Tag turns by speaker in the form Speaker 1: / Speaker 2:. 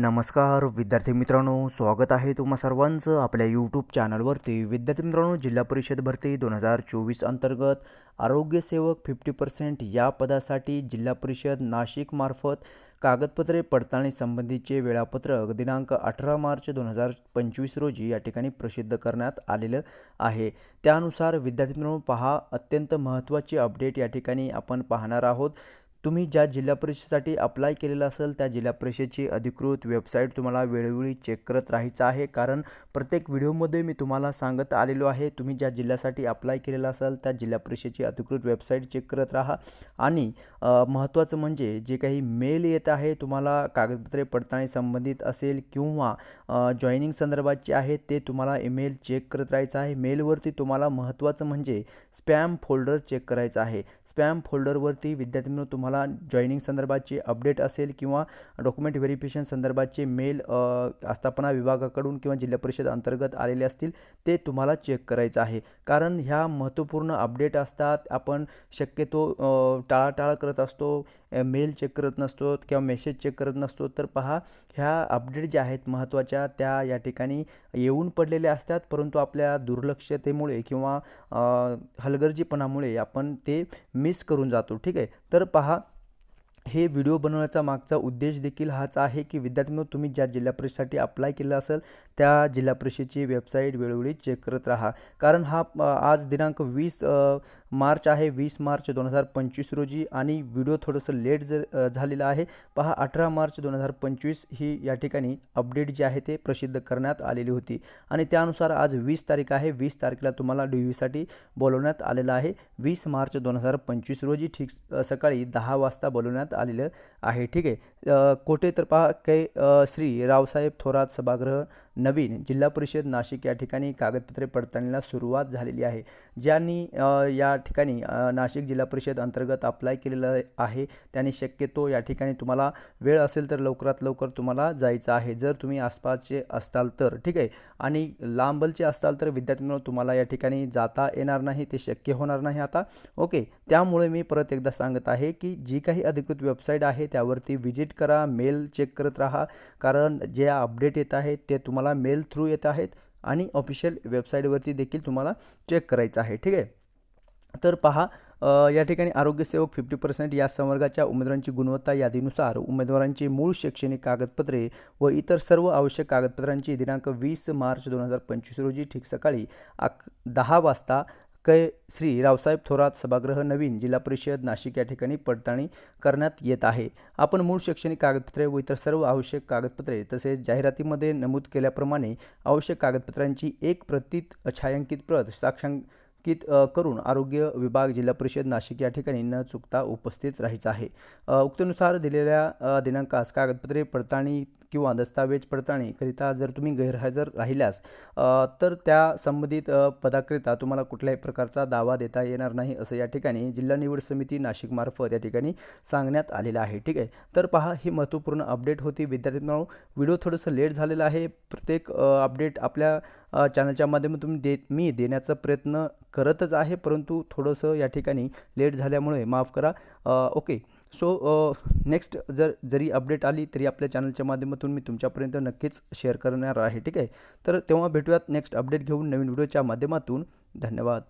Speaker 1: नमस्कार विद्यार्थी मित्रांनो स्वागत आहे तुम्हा सर्वांचं आपल्या यूट्यूब चॅनलवरती. विद्यार्थी मित्रांनो जिल्हा परिषद भरती दोन हजार चोवीस अंतर्गत आरोग्यसेवक फिफ्टी पर्सेंट या पदासाठी जिल्हा परिषद नाशिकमार्फत कागदपत्रे पडताळणीसंबंधीचे वेळापत्रक दिनांक अठरा मार्च दोन हजार पंचवीस रोजी या ठिकाणी प्रसिद्ध करण्यात आलेलं आहे. त्यानुसार विद्यार्थी मित्रांनो पहा अत्यंत महत्त्वाची अपडेट या ठिकाणी आपण पाहणार आहोत. तुम्ही ज्या जिल्हा परिषदेसाठी अप्लाय केलेलं असेल त्या जिल्हा परिषदेची अधिकृत वेबसाईट तुम्हाला वेळोवेळी चेक करत राहायचं आहे. कारण प्रत्येक व्हिडिओमध्ये मी तुम्हाला सांगत आलेलो आहे तुम्ही ज्या जिल्ह्यासाठी अप्लाय केलेलं असेल त्या जिल्हा परिषदेची अधिकृत वेबसाईट चेक करत राहा. आणि महत्त्वाचं म्हणजे जे काही मेल येत आहे तुम्हाला कागदपत्रे पडताळणी संबंधित असेल किंवा जॉईनिंग संदर्भाचे आहे ते तुम्हाला ईमेल चेक करत राहायचं आहे. मेलवरती तुम्हाला महत्त्वाचं म्हणजे स्पॅम फोल्डर चेक करायचं आहे. स्पॅम फोल्डरवरती विद्यार्थ्यांना तुम्हाला तुम्हाला जॉईनिंग संदर्भाचे अपडेट असेल किंवा डॉक्युमेंट व्हेरिफिकेशन संदर्भाचे मेल आस्थापना विभागाकडून किंवा जिल्हा परिषद अंतर्गत आलेले असतील ते तुम्हाला चेक करायचं आहे. कारण ह्या महत्त्वपूर्ण अपडेट असतात आपण शक्यतो टाळाटाळ करत असतो मेल चेक करत नसतो किंवा मेसेज चेक करत नसतो तर पहा ह्या अपडेट ज्या आहेत महत्त्वाच्या त्या या ठिकाणी येऊन पडलेल्या असतात परंतु आपल्या दुर्लक्षतेमुळे किंवा हलगर्जीपणामुळे आपण ते मिस करून जातो. ठीक आहे? तर पहा हे व्हिडिओ बनवण्याचा मागचा उद्देश देखील हाच आहे की विद्यार्थ्यांनो तुम्ही ज्या जिल्हा परिषदेसाठी अप्लाय केलं असेल त्या जिल्हा परिषदेची वेबसाईट वेळोवेळी चेक करत राहा. कारण हा आज दिनांक वीस मार्च आहे. वीस मार्च दोन हजार पंचवीस रोजी आणि व्हिडिओ थोडंसं लेट जर झालेलं आहे. पहा अठरा मार्च दोन हजार पंचवीस ही या ठिकाणी अपडेट जी आहे ते प्रसिद्ध करण्यात आलेली होती. आणि त्यानुसार आज वीस तारीख आहे. वीस तारखेला तुम्हाला डी व्हीसाठी बोलवण्यात आलेलं आहे. वीस मार्च दोन हजार पंचवीस रोजी ठीक सकाळी दहा वाजता बोलवण्यात आलेलं आहे. ठीक आहे. कोठे तर पहा काही श्री रावसाहेब थोरात सभागृह नवीन जिल्हा परिषद नाशिक या ठिकाणी कागदपत्रे पडताळणीला सुरुवात झालेली आहे. ज्यांनी या ठिकाणी नाशिक जिल्हा परिषद अंतर्गत अप्लाय केलेलं आहे त्यांनी शक्यतो या ठिकाणी तुम्हाला वेळ असेल तर लवकरात लवकर तुम्हाला जायचं आहे. जर तुम्ही आसपासचे असताल तर ठीक आहे? आणि लांबलचे असताल तर विद्यार्थ्यांना तुम्हाला या ठिकाणी जाता येणार नाही ते शक्य होणार नाही आता. ओके? त्यामुळे मी परत एकदा सांगत आहे की जी काही अधिकृत वेबसाईट आहे त्यावरती व्हिजिट करा मेल चेक करत राहा. कारण जे अपडेट येत आहेत ते तुम्हाला मेल थ्रू येत आहेत आणि ऑफिशियल वेबसाईटवरती देखील तुम्हाला चेक करायचं आहे ठीक आहे? तर पहा या ठिकाणी आरोग्यसेवक फिफ्टी पर्सेंट या संवर्गाच्या उमेदवारांची गुणवत्ता यादीनुसार उमेदवारांची मूळ शैक्षणिक कागदपत्रे व इतर सर्व आवश्यक कागदपत्रांची दिनांक वीस मार्च दोन हजार पंचवीस रोजी ठीक सकाळी अक दहा वाजता कै श्री रावसाहेब थोरात सभागृह नवीन जिल्हा परिषद नाशिक या ठिकाणी पडताळणी करण्यात येत आहे. आपण मूळ शैक्षणिक कागदपत्रे व इतर सर्व आवश्यक कागदपत्रे तसेच जाहिरातीमध्ये नमूद केल्याप्रमाणे आवश्यक कागदपत्रांची एक प्रतीत छायांकित प्रत साक्षां अ, करून आरोग्य विभाग जिल्हा परिषद नाशिक या ठिकाणी न चुकता उपस्थित राहायचं आहे. उक्तनुसार दिलेल्या दिनांकास कागदपत्रे पडताळणी किंवा दस्तावेज पडताळणीकरिता जर तुम्ही गैरहजर राहिल्यास तर त्या संबंधित पदाकरिता तुम्हाला कुठल्याही प्रकारचा दावा देता येणार नाही असं या ठिकाणी जिल्हा निवड समिती नाशिकमार्फत या ठिकाणी सांगण्यात आलेलं आहे. ठीक आहे? तर पहा ही महत्त्वपूर्ण अपडेट होती. विद्यार्थ्यांना व्हिडिओ थोडंसं लेट झालेलं आहे. प्रत्येक अपडेट आपल्या चॅनलच्या माध्यमातून तुम्ही देत मी देण्याचा प्रयत्न करतच आहे परंतु थोडंसं या ठिकाणी लेट झाल्यामुळे माफ करा. ओके. सो नेक्स्ट जर जरी अपडेट आली तरी आपल्या चॅनलच्या माध्यमातून मी तुमच्यापर्यंत नक्कीच शेअर करणार आहे ठीक आहे? तर तेव्हा भेटूयात नेक्स्ट अपडेट घेऊन नवीन व्हिडिओच्या माध्यमातून. धन्यवाद.